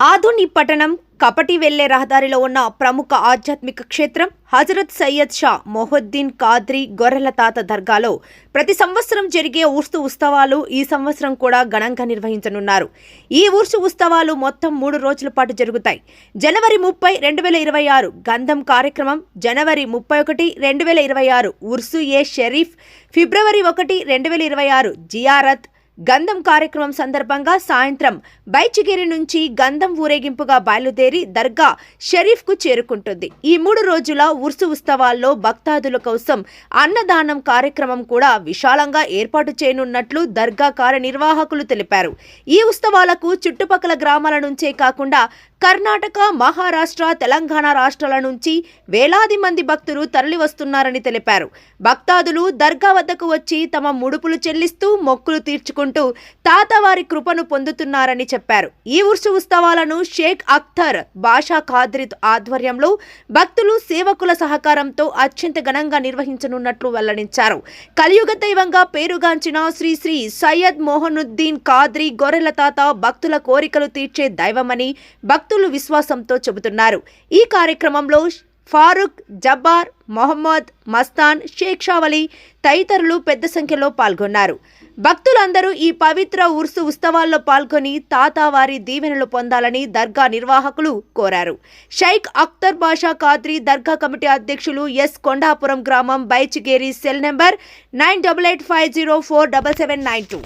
ఆధుని పట్టణం కపటి వెళ్ళే రహదారిలో ఉన్న ప్రముఖ ఆధ్యాత్మిక క్షేత్రం హజరత్ సయ్యద్ షా మొహద్దీన్ కాద్రి గొర్రెల తాత దర్గాలో ప్రతి సంవత్సరం జరిగే ఊర్సు ఉత్సవాలు ఈ సంవత్సరం కూడా ఘనంగా నిర్వహించనున్నారు. ఈ ఊర్సు ఉత్సవాలు మొత్తం మూడు రోజుల పాటు జరుగుతాయి. జనవరి ముప్పై రెండు వేల ఇరవై ఆరు గంధం కార్యక్రమం జనవరి ముప్పై ఒకటి రెండు వేల ఇరవై ఆరు ఉర్సు ఏ షరీఫ్ ఫిబ్రవరి ఒకటి రెండు వేల ఇరవై ఆరు జియారత్ గంధం కార్యక్రమం సందర్భంగా సాయంత్రం బైచిగిరి నుంచి గంధం ఊరేగింపుగా బయలుదేరి దర్గా షరీఫ్కు చేరుకుంటుంది. ఈ మూడు రోజుల ఉర్సు ఉత్సవాల్లో భక్తాదుల కోసం అన్నదానం కార్యక్రమం కూడా విశాలంగా ఏర్పాటు చేయనున్నట్లు దర్గా కార్యనిర్వాహకులు తెలిపారు. ఈ ఉత్సవాలకు చుట్టుపక్కల గ్రామాల నుంచే కాకుండా కర్ణాటక మహారాష్ట్ర తెలంగాణ రాష్ట్రాల నుంచి వేలాది మంది భక్తులు తరలివస్తున్నారని తెలిపారు. భక్తాదులు దర్గా వద్దకు వచ్చి తమ ముడుపులు చెల్లిస్తూ మొక్కులు చేసుకుంటూ తాతవారి కృపను పొందుతున్నారని చెప్పారు. ఈ ఉర్సు ఉత్సవాలను షేక్ అఖ్తర్ బాషా ఖాద్రి ఆధ్వర్యంలో భక్తులు సేవకుల సహకారంతో అత్యంత ఘనంగా నిర్వహించనున్నట్లు వెల్లడించారు. కలియుగ దైవంగా పేరుగాంచిన శ్రీ శ్రీ సయ్యద్ మోహనుద్దీన్ కాద్రి గొర్రెల తాత భక్తుల కోరికలు తీర్చే దైవమని భక్తులు విశ్వాసంతో చెబుతున్నారు. ఈ కార్యక్రమంలో ఫారూక్ జబ్బార్ మొహమ్మద్ మస్తాన్ షేక్ షావలి తదితరులు పెద్ద సంఖ్యలో పాల్గొన్నారు. భక్తులందరూ ఈ పవిత్ర ఉర్సు ఉత్సవాల్లో పాల్గొని తాతావారి దీవెనలు పొందాలని దర్గా నిర్వాహకులు కోరారు. షైక్ అఖ్తర్ బాషా ఖాద్రి దర్గా కమిటీ అధ్యక్షులు ఎస్ కొండాపురం గ్రామం Baichigeri cell number nine double eight five zero four double seven nine two.